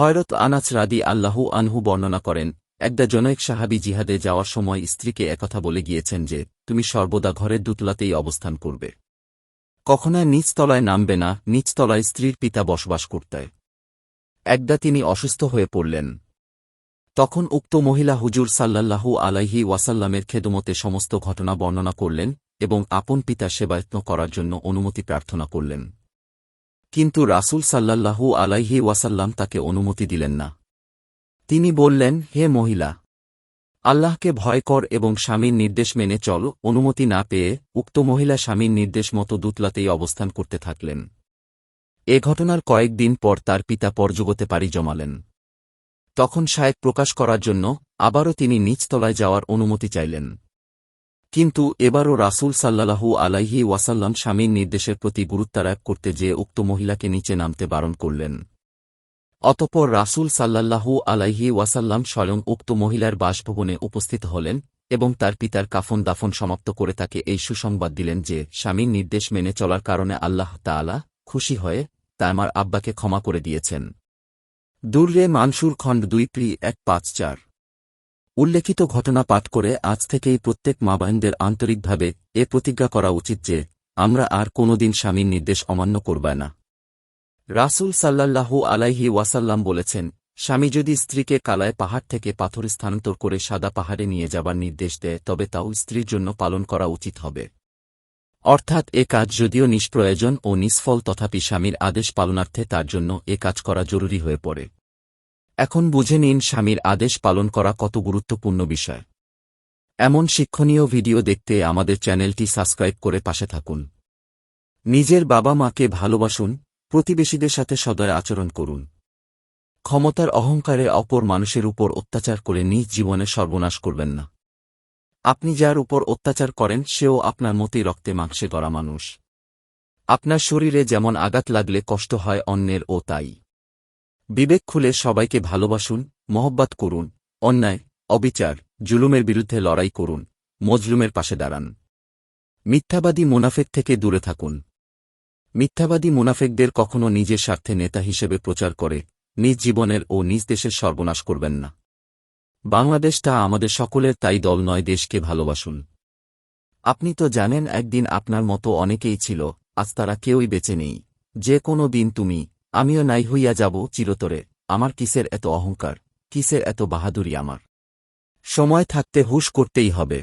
হয়রত আনাচ রাদি আল্লাহু আনহু বর্ণনা করেন একটা জনৈক সাহাবি জিহাদে যাওয়ার সময় স্ত্রীকে একথা বলে গিয়েছেন যে, তুমি সর্বদা ঘরের দুতলাতেই অবস্থান করবে। কখনো নিচতলায় নামবে না, নিচতলায় স্ত্রীর পিতা বসবাস করতে। একদা তিনি অসুস্থ হয়ে পড়লেন। তখন উক্ত মহিলা হুজুর সাল্লাল্লাহু আলাইহি ওয়াসাল্লামের খেদমতে সমস্ত ঘটনা বর্ণনা করলেন এবং আপন পিতা সেবায়ত্ন করার জন্য অনুমতি প্রার্থনা করলেন। কিন্তু রাসূল সাল্লাল্লাহু আলাইহি ওয়াসাল্লাম তাকে অনুমতি দিলেন না। তিনি বললেন, হে মহিলা, আল্লাহকে ভয় কর এবং স্বামীর নির্দেশ মেনে চল। অনুমতি না পেয়ে উক্ত মহিলা স্বামীর নির্দেশ মতো দুতলাতেই অবস্থান করতে থাকলেন। এ ঘটনার কয়েকদিন পর তার পিতা পরজগতে পাড়ি জমালেন। তখন শায়েক প্রকাশ করার জন্য আবারও তিনি নিচতলায় যাওয়ার অনুমতি চাইলেন। কিন্তু এবারও রাসূল সাল্লাল্লাহু আলাইহি ওয়াসাল্লাম স্বামীর নির্দেশের প্রতি গুরুত্বারোপ করতে যেয়ে উক্ত মহিলাকে নিচে নামতে বারণ করলেন। অতপর রাসূল সাল্লাল্লাহু আলাইহি ওয়াসাল্লাম স্বয়ং উক্ত মহিলার বাসভবনে উপস্থিত হলেন এবং তার পিতার কাফন দাফন সমাপ্ত করে তাকে এই সুসংবাদ দিলেন যে স্বামীর নির্দেশ মেনে চলার কারণে আল্লাহ তাআলা খুশি হয়ে তা আমার আব্বাকে ক্ষমা করে দিয়েছেন। দুর্রে মানসুর খণ্ড দুই প্রি এক পাঁচ চার। উল্লেখিত ঘটনা পাঠ করে আজ থেকেই প্রত্যেক মাবাইনদের আন্তরিকভাবে এ প্রতিজ্ঞা করা উচিত যে, আমরা আর কোনোদিন স্বামীর নির্দেশ অমান্য করবে না। রাসূল সাল্লাল্লাহু আলাইহি ওয়াসাল্লাম বলেছেন, স্বামী যদি স্ত্রীকে কালায় পাহাড় থেকে পাথর স্থানান্তর করে সাদা পাহাড়ে নিয়ে যাবার নির্দেশ দেয়, তবে তাও স্ত্রীর জন্য পালন করা উচিত হবে। অর্থাৎ এ কাজ যদিও নিষ্প্রয়োজন ও নিষ্ফল, তথাপি স্বামীর আদেশ পালনার্থে তার জন্য এ কাজ করা জরুরি হয়ে পড়ে। এখন বুঝে নিন স্বামীর আদেশ পালন করা কত গুরুত্বপূর্ণ বিষয়। এমন শিক্ষণীয় ভিডিও দেখতে আমাদের চ্যানেলটি সাবস্ক্রাইব করে পাশে থাকুন। নিজের বাবা মাকে ভালোবাসুন, প্রতিবেশীদের সাথে সদয় আচরণ করুন। ক্ষমতার অহংকারে অপর মানুষের উপর অত্যাচার করে নিজ জীবনে সর্বনাশ করবেন না। আপনি যার উপর অত্যাচার করেন, সেও আপনার মতোই রক্তে মাংসে গড়া মানুষ। আপনার শরীরে যেমন আঘাত লাগলে কষ্ট হয় অন্যের ও তাই। বিবেক খুলে সবাইকে ভালোবাসুন, মহব্বাত করুন, অন্যায়, অবিচার, জুলুমের বিরুদ্ধে লড়াই করুন, মজলুমের পাশে দাঁড়ান। মিথ্যাবাদী মুনাফেক থেকে দূরে থাকুন। মিথ্যাবাদী মুনাফেকদের কখনো নিজের স্বার্থে নেতা হিসেবে প্রচার করে, নিজ জীবনের ও নিজ দেশের সর্বনাশ করবেন না। বাংলাদেশটা আমাদের সকলের, তাই দল নয়, দেশকে ভালোবাসুন। আপনি তো জানেন, একদিন আপনার মতো অনেকেই ছিল, আজ তারা কেউই বেঁচে নেই। যে কোনো দিন তুমি আমিও নাই হইয়া যাব চিরতরে, আমার কিসের এত অহংকার, কিসের এত বাহাদুরি আমার? সময় থাকতে হুশ করতেই হবে।